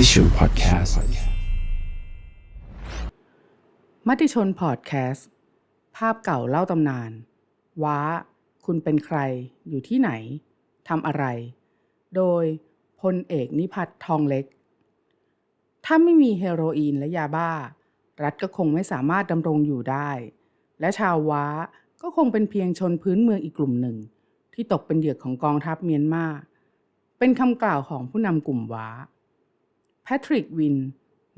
ติชนพอดแคสต์มติชนพอดแคสต์ภาพเก่าเล่าตำนาน ว้า คุณเป็นใคร อยู่ที่ไหน ทำอะไร โดยพลเอกนิพัฒน์ทองเล็ก ถ้าไม่มีเฮโรอีนและยาบ้า รัฐก็คงไม่สามารถดำรงอยู่ได้ และชาวว้าก็คงเป็นเพียงชนพื้นเมืองอีกกลุ่มหนึ่ง ที่ตกเป็นเหยื่อของกองทัพเมียนมา เป็นคำกล่าวของผู้นำกลุ่มว้า พทริกวิน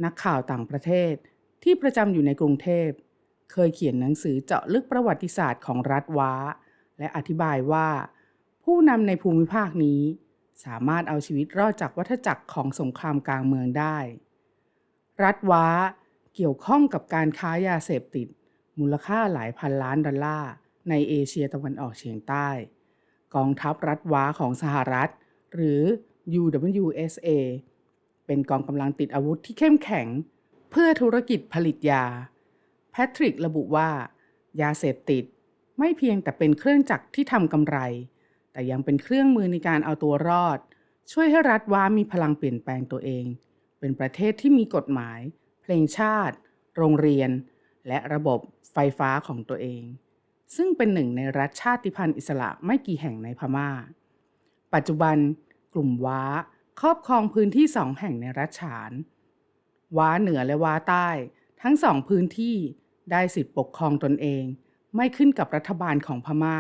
นักข่าวต่างประเทศที่ประจำอยู่ในกรุงเทพ เคยเขียนหนังสือเจาะลึกประวัติศาสตร์ของรัฐว้า และอธิบายว่า ผู้นำในภูมิภาคนี้ สามารถเอาชีวิตรอดจากวัฏจักรของสงครามกลางเมืองได้ รัฐว้าเกี่ยวข้องกับการค้ายาเสพติด มูลค่าหลายพันล้านดอลลาร์ในเอเชียตะวันออกเฉียงใต้ กองทัพรัฐว้าของสหรัฐ หรือ UWSA เป็นกองกำลังติดอาวุธที่เข้มแข็ง เพื่อธุรกิจผลิตยา แพทริกระบุว่า ยาเสพติดไม่เพียงแต่เป็นเครื่องจักรที่ทำกำไร แต่ยังเป็นเครื่องมือในการเอาตัวรอด ช่วยให้รัฐว้ามีพลังเปลี่ยนแปลงตัวเอง เป็นประเทศที่มีกฎหมาย เพลงชาติ โรงเรียน และระบบไฟฟ้าของตัวเอง ซึ่งเป็นหนึ่งในรัฐชาติพันธุ์อิสระไม่กี่แห่งในพม่า ปัจจุบันกลุ่มว้า ครอบครองพื้นที่สองแห่งในรัฐฉาน ว้าเหนือและว้าใต้ ทั้งสองพื้นที่ได้สิทธิปกครองตนเอง ไม่ขึ้นกับรัฐบาลของพม่า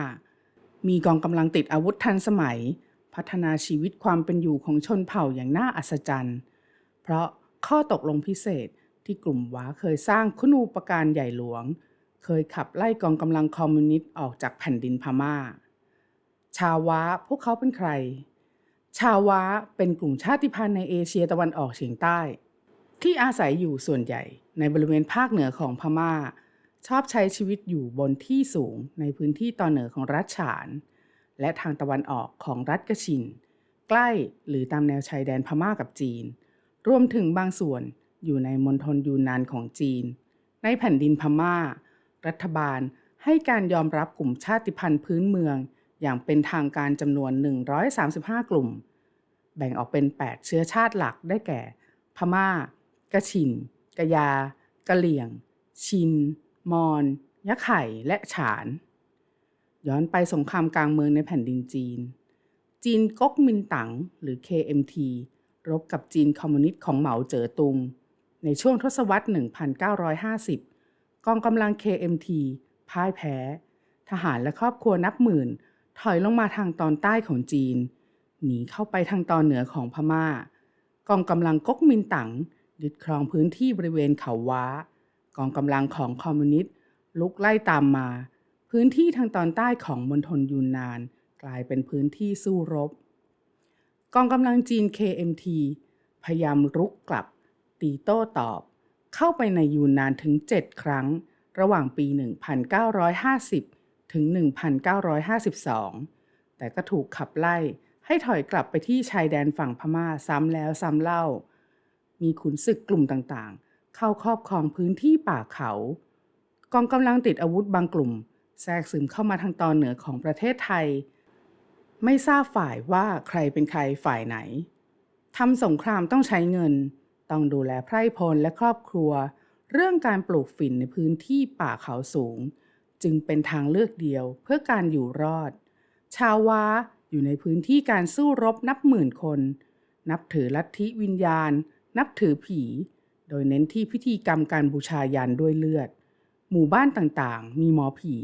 มีกองกำลังติดอาวุธทันสมัย พัฒนาชีวิตความเป็นอยู่ของชนเผ่าอย่างน่าอัศจรรย์ เพราะข้อตกลงพิเศษที่กลุ่มว้าเคยสร้างคุณูปการใหญ่หลวง เคยขับไล่กองกำลังคอมมิวนิสต์ออกจากแผ่นดินพม่า ชาวว้าพวกเขาเป็นใคร ชาวว้าเป็นกลุ่มชาติพันธุ์ในเอเชียตะวันออกเฉียงใต้ ที่อาศัยอยู่ส่วนใหญ่ในบริเวณภาคเหนือของพม่า ชอบใช้ชีวิตอยู่บนที่สูงในพื้นที่ตอนเหนือของรัฐฉาน และทางตะวันออกของรัฐกะชิน ใกล้หรือตามแนวชายแดนพม่ากับจีน รวมถึงบางส่วนอยู่ในมณฑลยูนนานของจีน ในแผ่นดินพม่า รัฐบาลให้การยอมรับกลุ่มชาติพันธุ์พื้นเมือง อย่างเป็นทางการจำนวน 135 กลุ่ม แบ่งออกเป็น 8 เชื้อชาติหลักได้แก่ พม่ากะชินกะยากะเหลี่ยง ชิน มอนยะไข่และฉาน ย้อนไปสงครามกลางเมืองในแผ่นดินจีน จีนก๊กมินตั๋งหรือ KMT รบกับจีนคอมมิวนิสต์ของเหมาเจ๋อตุง ในช่วงทศวรรษ 1950 กองกำลัง KMT พ่ายแพ้ ทหารและครอบครัวนับหมื่น ถอยลงมาทางตอนใต้ของจีน หนีเข้าไปทางตอนเหนือของพม่า กองกำลังก๊กมินตั๋งยึดครองพื้นที่บริเวณเขาว้า กองกำลังของคอมมิวนิสต์ลุกไล่ตามมา พื้นที่ทางตอนใต้ของมณฑลยูนนาน กลายเป็นพื้นที่สู้รบ กองกำลังจีน KMT พยายามรุกกลับ ตีโต้ตอบ เข้าไปในยูนนานถึง 7 ครั้ง ระหว่างปี 1950 ถึง 1952 แต่ก็ถูกขับไล่ให้ถอยกลับไปที่ชายแดนฝั่งพม่าซ้ำแล้วซ้ำเล่า มีขุนศึกกลุ่มต่างๆ เข้าครอบครองพื้นที่ป่าเขา กองกำลังติดอาวุธบางกลุ่ม แทรกซึมเข้ามาทางตอนเหนือของประเทศไทย ไม่ทราบฝ่ายว่าใครเป็นใครฝ่ายไหนทำสงครามต้องใช้เงิน ต้องดูแลไพร่พลและครอบครัว เรื่องการปลูกฝิ่นในพื้นที่ป่าเขาสูง จึงเป็นทางเลือกเดียวเพื่อการอยู่รอด ชาวว้าอยู่ในพื้นที่การสู้รบนับหมื่นคน นับถือลัทธิวิญญาณ นับถือผี โดยเน้นที่พิธีกรรมการบูชายันด้วยเลือด หมู่บ้านต่างๆ มีหมอผี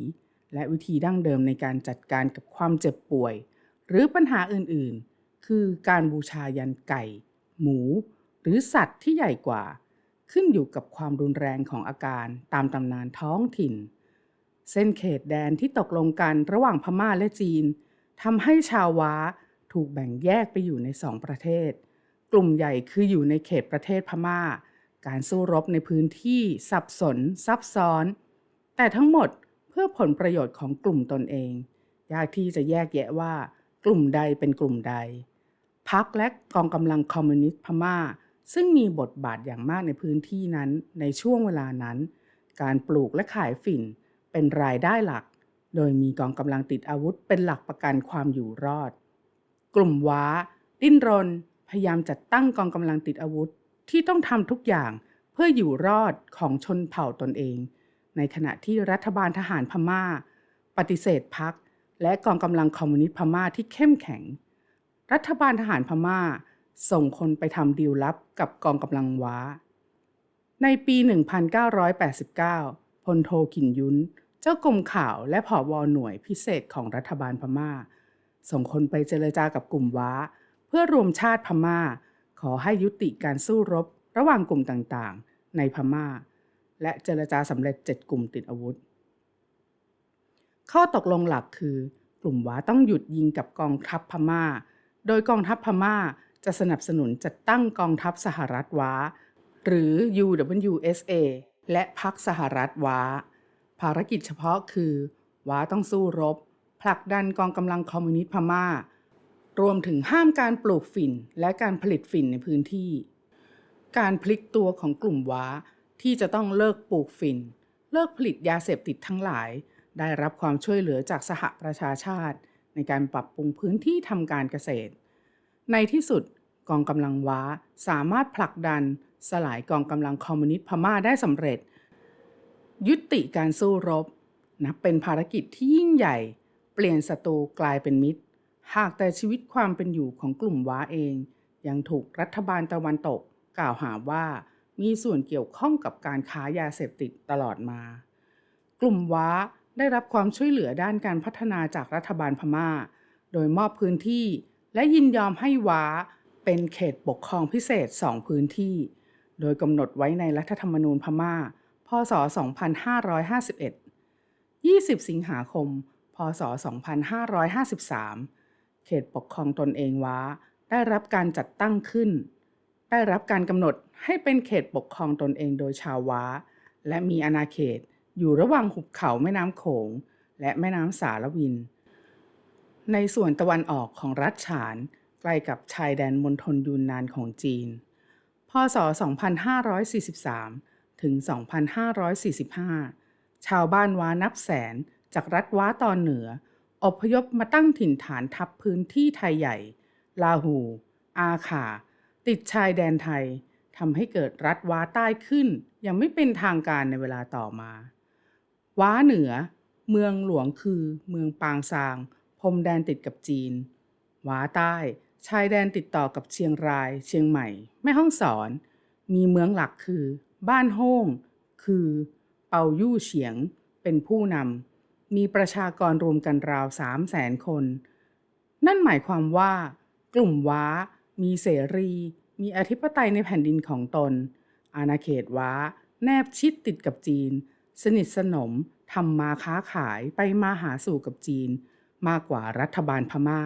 และวิธีดั้งเดิมในการจัดการกับความเจ็บป่วย หรือปัญหาอื่นๆ คือการบูชายันไก่ หมู หรือสัตว์ที่ใหญ่กว่า ขึ้นอยู่กับความรุนแรงของอาการตามตำนานท้องถิ่น เส้นเขตแดนที่ตกลงกันระหว่างพม่าและจีนทำให้ชาวว้าถูกแบ่งแยกไปอยู่ในสองประเทศ กลุ่มใหญ่คืออยู่ในเขตประเทศพม่า การสู้รบในพื้นที่สับสน ซับซ้อน แต่ทั้งหมดเพื่อผลประโยชน์ของกลุ่มตนเอง ยากที่จะแยกแยะว่า กลุ่มใดเป็นกลุ่มใดพักและกองกำลังคอมมิวนิสต์พม่า ซึ่งมีบทบาทอย่างมากในพื้นที่นั้นในช่วงเวลานั้น การปลูกและขายฝิ่น เป็นรายได้หลัก โดยมีกองกำลังติดอาวุธเป็นหลักประกันความอยู่รอด กลุ่มว้า ดิ้นรน พยายามจัดตั้งกองกำลังติดอาวุธที่ต้องทำทุกอย่างเพื่ออยู่รอดของชนเผ่าตนเอง ในขณะที่รัฐบาลทหารพม่า ปฏิเสธพักและกองกำลังคอมมิวนิสต์พม่าที่เข้มแข็ง รัฐบาลทหารพม่า ส่งคนไปทำดีลลับกับกองกำลังว้า ในปี 1989 พลโทกินยุน จ้ากรมข่าวและผอบอหน่วยพิเศษของรัฐบาลพม่า ส่งคนไปเจรจากับกลุ่มว้า เพื่อรวมชาติพม่า ขอให้ยุติการสู้รบระหว่างกลุ่มต่างๆ ในพม่า และเจรจาสำเร็จเจ็ดกลุ่มติดอาวุธ ข้อตกลงหลักคือกลุ่มว้าต้องหยุดยิงกับกองทัพพม่า โดยกองทัพพม่าจะสนับสนุนจัดตั้งกองทัพสหรัฐว้า หรือ UWSA และพักสหรัฐว้า ภารกิจเฉพาะคือว้าต้องสู้รบ ผลักดันกองกำลังคอมมิวนิสต์พม่า รวมถึงห้ามการปลูกฝิ่นและการผลิตฝิ่นในพื้นที่ การพลิกตัวของกลุ่มว้าที่จะต้องเลิกปลูกฝิ่น เลิกผลิตยาเสพติดทั้งหลาย ได้รับความช่วยเหลือจากสหประชาชาติ ในการปรับปรุงพื้นที่ทำการเกษตร ในที่สุดกองกำลังว้าสามารถผลักดันสลายกองกำลังคอมมิวนิสต์พม่าได้สำเร็จ ยุติการสู้รบนับเป็นภารกิจที่ยิ่งใหญ่ เปลี่ยนศัตรูกลายเป็นมิตร หากแต่ชีวิตความเป็นอยู่ของกลุ่มว้าเอง ยังถูกรัฐบาลตะวันตก กล่าวหาว่ามีส่วนเกี่ยวข้องกับการค้ายาเสพติดตลอดมา กลุ่มว้าได้รับความช่วยเหลือด้านการพัฒนาจากรัฐบาลพม่า โดยมอบพื้นที่และยินยอมให้ว้าเป็นเขตปกครองพิเศษ2พื้นที่ โดยกำหนดไว้ในรัฐธรรมนูญพม่า พศ 2551 20 สิงหาคม พศ 2553 เขตปกครองตนเองว้า ได้รับการจัดตั้งขึ้น ได้รับการกำหนดให้เป็นเขตปกครองตนเองโดยชาวว้า และมีอาณาเขตอยู่ระหว่างหุบเขาแม่น้ำโขง และแม่น้ำสารวิน ในส่วนตะวันออกของรัฐฉานใกล้กับชายแดนมณฑลยูนนานของจีน พศ 2543 ถึง 2545 ชาวบ้านว้านับแสนจากรัฐว้าตอนเหนือ อพยพมาตั้งถิ่นฐานทับพื้นที่ไทยใหญ่ ลาหู อาขาติดชายแดนไทยทำให้เกิดรัฐว้าใต้ขึ้น ยังไม่เป็นทางการในเวลาต่อมา ว้าเหนือ เมืองหลวงคือเมืองปางซาง พรมแดนติดกับจีน ว้าใต้ ชายแดนติดต่อกับเชียงราย เชียงใหม่ แม่ฮ่องสอน มีเมืองหลักคือ บ้านโฮ่งคือเปายู่เฉียงเป็นผู้นำมีประชากรรวมกันราวสามแสนคน นั่นหมายความว่ากลุ่มว้า มีเสรี มีอธิปไตยในแผ่นดินของตน อาณาเขตว้า แนบชิดติดกับจีน สนิทสนมทำมาค้าขายไปมาหาสู่กับจีน มากกว่ารัฐบาลพม่า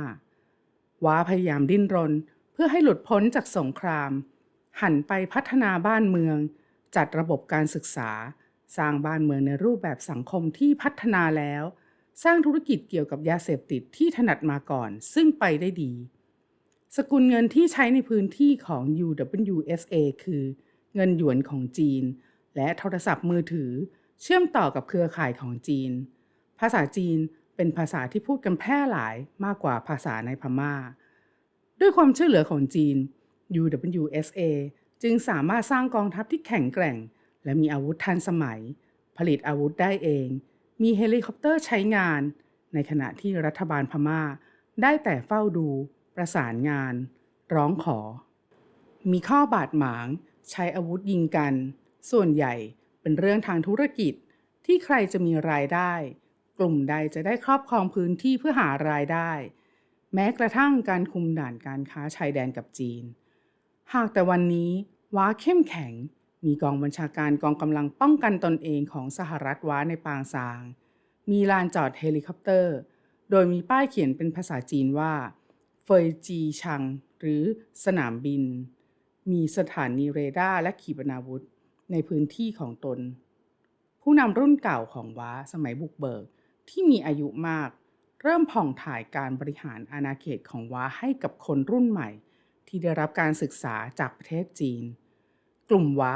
ว้าพยายามดิ้นรน เพื่อให้หลุดพ้นจากสงคราม หันไปพัฒนาบ้านเมือง จัดระบบการศึกษา สร้างบ้านเมืองในรูปแบบสังคมที่พัฒนาแล้ว สร้างธุรกิจเกี่ยวกับยาเสพติดที่ถนัดมาก่อน ซึ่งไปได้ดี สกุลเงินที่ใช้ในพื้นที่ของ UWSA คือ เงินหยวนของจีน และโทรศัพท์มือถือ เชื่อมต่อกับเครือข่ายของจีน ภาษาจีนเป็นภาษาที่พูดกันแพร่หลายมากกว่าภาษาในพม่า ด้วยความช่วยเหลือของจีน UWSA จึงสามารถสร้างกองทัพที่แข็งแกร่ง และมีอาวุธทันสมัย ผลิตอาวุธได้เอง มีเฮลิคอปเตอร์ใช้งาน ในขณะที่รัฐบาลพม่า ได้แต่เฝ้าดู ประสานงาน ร้องขอ มีข้อบาดหมาง ใช้อาวุธยิงกัน ส่วนใหญ่เป็นเรื่องทางธุรกิจที่ใครจะมีรายได้ กลุ่มใดจะได้ครอบครองพื้นที่เพื่อหารายได้ แม้กระทั่งการคุมด่านการค้าชายแดนกับจีน หากแต่วันนี้ ว้าเข้มแข็ง มีกองบัญชาการกองกำลังป้องกันตนเองของสหรัฐว้าในปางซาง มีลานจอดเฮลิคอปเตอร์ โดยมีป้ายเขียนเป็นภาษาจีนว่าเฟยจีชัง หรือสนามบิน มีสถานีเรดาร์และขีปนาวุธ ในพื้นที่ของตน ผู้นำรุ่นเก่าของว้าสมัยบุกเบิกที่มีอายุมาก เริ่มผ่องถ่ายการบริหารอาณาเขตของว้าให้กับคนรุ่นใหม่ ที่ได้รับการศึกษาจากประเทศจีน กลุ่มว้า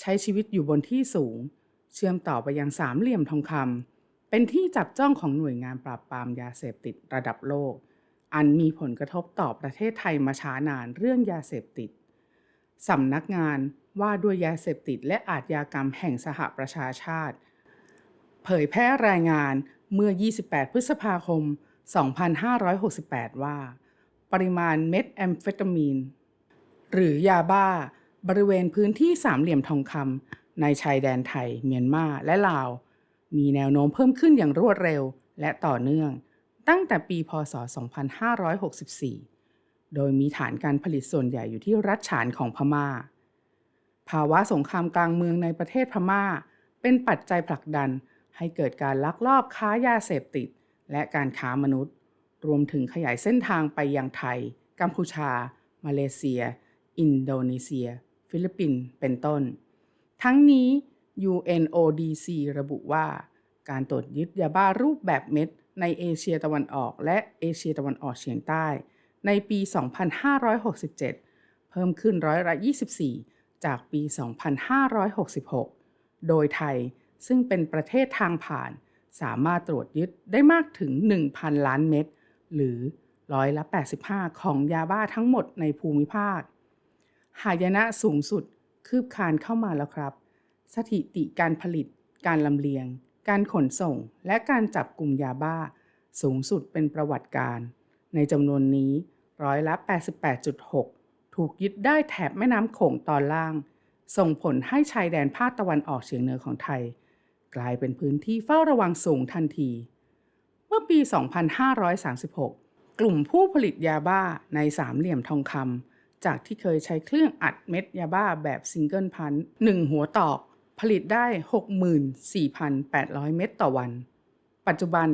ใช้ชีวิตอยู่บนที่สูง เชื่อมต่อไปยังสามเหลี่ยมทองคำเป็นที่จับจ้องของหน่วยงานปราบปรามยาเสพติดระดับโลก อันมีผลกระทบต่อประเทศไทยมาช้านานเรื่องยาเสพติดสำนักงานว่าด้วยยาเสพติดและอาชญากรรมแห่งสหประชาชาติ เผยแพร่รายงานเมื่อ 28 พฤษภาคม 2568 ว่า ริมาณเม็ดแอมเฟตามีน หรือยาบ้า บริเวณพื้นที่สามเหลี่ยมทองคำในชายแดนไทย เมียนมาและลาว มีแนวโน้มเพิ่มขึ้นอย่างรวดเร็วและต่อเนื่อง ตั้งแต่ปีพศ 2564 โดยมีฐานการผลิตส่วนใหญ่อยู่ที่รัฐฉานของพม่า ภาวะสงครามกลางเมืองในประเทศพม่า เป็นปัจจัยผลักดันให้เกิดการลักลอบค้ายาเสพติด และการค้ามนุษย์ รวมถึงขยายเส้นทางไปยังไทย กัมพูชา มาเลเซีย อินโดนีเซีย ฟิลิปปินส์เป็นต้น ทั้งนี้ UNODC ระบุว่า การตรวจยึดยาบ้ารูปแบบเม็ด ในเอเชียตะวันออก และเอเชียตะวันออกเฉียงใต้ ในปี 2567 เพิ่มขึ้นร้อยละ 24 จากปี 2566 โดยไทยซึ่งเป็นประเทศทางผ่าน สามารถตรวจยึดได้มากถึง 1,000 ล้านเม็ด หรือร้อยละ 85 ของยาบ้าทั้งหมดในภูมิภาค หายนะสูงสุดคืบคลานเข้ามาแล้วครับ สถิติการผลิต การลำเลียง การขนส่ง และการจับกลุ่มยาบ้า สูงสุดเป็นประวัติการ ในจำนวนนี้ร้อยละ 88.6 ถูกยึดได้แถบแม่น้ำโขงตอนล่าง ส่งผลให้ชายแดนภาคตะวันออกเฉียงเหนือของไทย กลายเป็นพื้นที่เฝ้าระวังสูงทันที มื่อปี 2536 กลุ่มผู้ผลิตยาบ้าในสามเหลี่ยมทองคำจากที่เคยใช้เครื่องอัดเม็ดยาบ้าแบบซิงเกิลพันหนึ่งหัวตอก ผลิตได้ 64,800 เม็ดต่อวัน ปัจจุบัน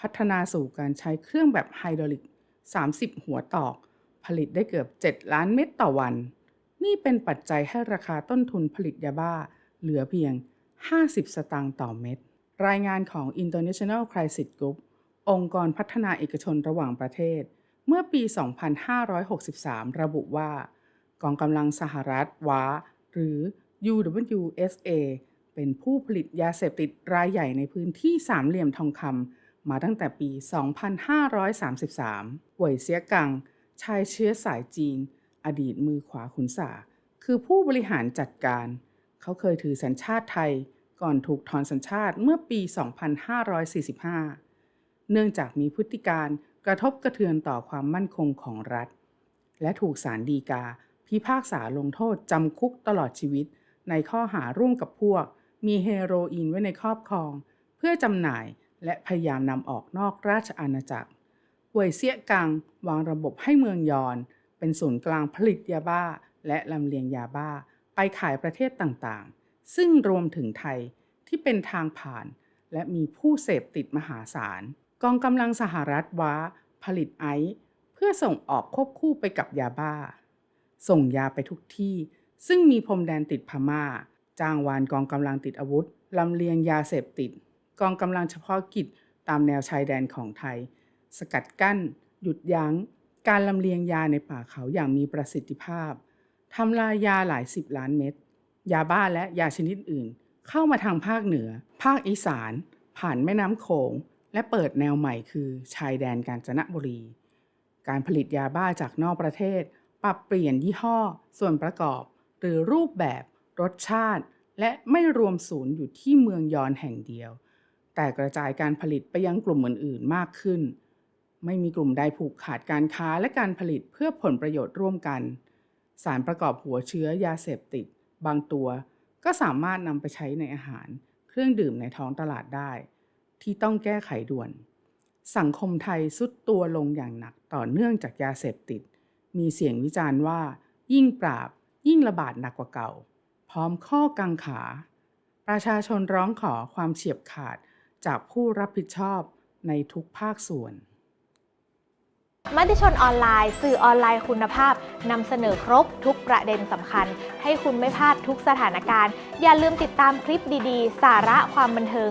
พัฒนาสู่การใช้เครื่องแบบไฮดรอลิก 30 หัวตอก ผลิตได้เกือบ 7 ล้านเม็ดต่อวัน นี่เป็นปัจจัยให้ราคาต้นทุนผลิตยาบ้า เหลือเพียง 50 สตางค์ต่อเม็ดรายงานของ International Crisis Group องค์กรพัฒนาเอกชนระหว่างประเทศ เมื่อปี 2563 ระบุว่า กองกำลังสหรัฐว้าหรือ UWSA เป็นผู้ผลิตยาเสพติดรายใหญ่ในพื้นที่สามเหลี่ยมทองคำมาตั้งแต่ปี 2533หวยเสียกัง ชายเชื้อสายจีน อดีตมือขวาขุนสาคือผู้บริหารจัดการ เขาเคยถือสัญชาติไทย ก่อนถูกถอนสัญชาติเมื่อปี 2545 เนื่องจากมีพฤติการกระทบกระเทือนต่อความมั่นคงของรัฐ และถูกศาลฎีกา พิพากษาลงโทษจำคุกตลอดชีวิต ในข้อหาร่วมกับพวก มีเฮโรอีนไว้ในครอบครอง เพื่อจำหน่ายและพยายามนำออกนอกราชอาณาจักรหวยเสียกังวางระบบให้เมืองยอน เป็นศูนย์กลางผลิตยาบ้า และลำเลียงยาบ้า ไปขายประเทศต่างๆ ซึ่งรวมถึงไทยที่เป็นทางผ่าน และมีผู้เสพติดมหาศาล กองกำลังสหรัฐว้า ผลิตไอซ์เพื่อส่งออกควบคู่ไปกับยาบ้า ส่งยาไปทุกที่ ซึ่งมีพรมแดนติดพม่า จ้างวานกองกำลังติดอาวุธลำเลียงยาเสพติด กองกำลังเฉพาะกิจตามแนวชายแดนของไทย สกัดกั้น หยุดยัง้ง การลำเลียงยาในป่าเขาอย่างมีประสิทธิภาพทำลายยาหลายสิบล้านเม็ดยาบ้าและยาชนิดอื่น เข้ามาทางภาคเหนือ ภาคอีสาน ผ่านแม่น้ำโขง และเปิดแนวใหม่คือชายแดนกาญจนบุรี การผลิตยาบ้าจากนอกประเทศ ปรับเปลี่ยนยี่ห้อ ส่วนประกอบ หรือรูปแบบ รสชาติ และไม่รวมศูนย์อยู่ที่เมืองยอนแห่งเดียว แต่กระจายการผลิตไปยังกลุ่มอื่นๆมากขึ้น ไม่มีกลุ่มใดผูกขาดการค้าและการผลิตเพื่อผลประโยชน์ร่วมกัน สารประกอบหัวเชื้อยาเสพติด บางตัว ก็สามารถนำไปใช้ในอาหาร เครื่องดื่มในท้องตลาดได้ ที่ต้องแก้ไขด่วน สังคมไทยสุดตัวลงอย่างหนักต่อเนื่องจากยาเสพติด มีเสียงวิจารณ์ว่า ยิ่งปราบ ยิ่งระบาดหนักกว่าเก่า พร้อมข้อกังขา ประชาชนร้องขอความเฉียบขาดจากผู้รับผิดชอบในทุกภาคส่วนมติชนออนไลน์ สื่อออนไลน์คุณภาพนำเสนอครบทุกประเด็นสำคัญ ให้คุณไม่พลาดทุกสถานการณ์ อย่าลืมติดตามคลิปดีๆ สาระความบันเทิง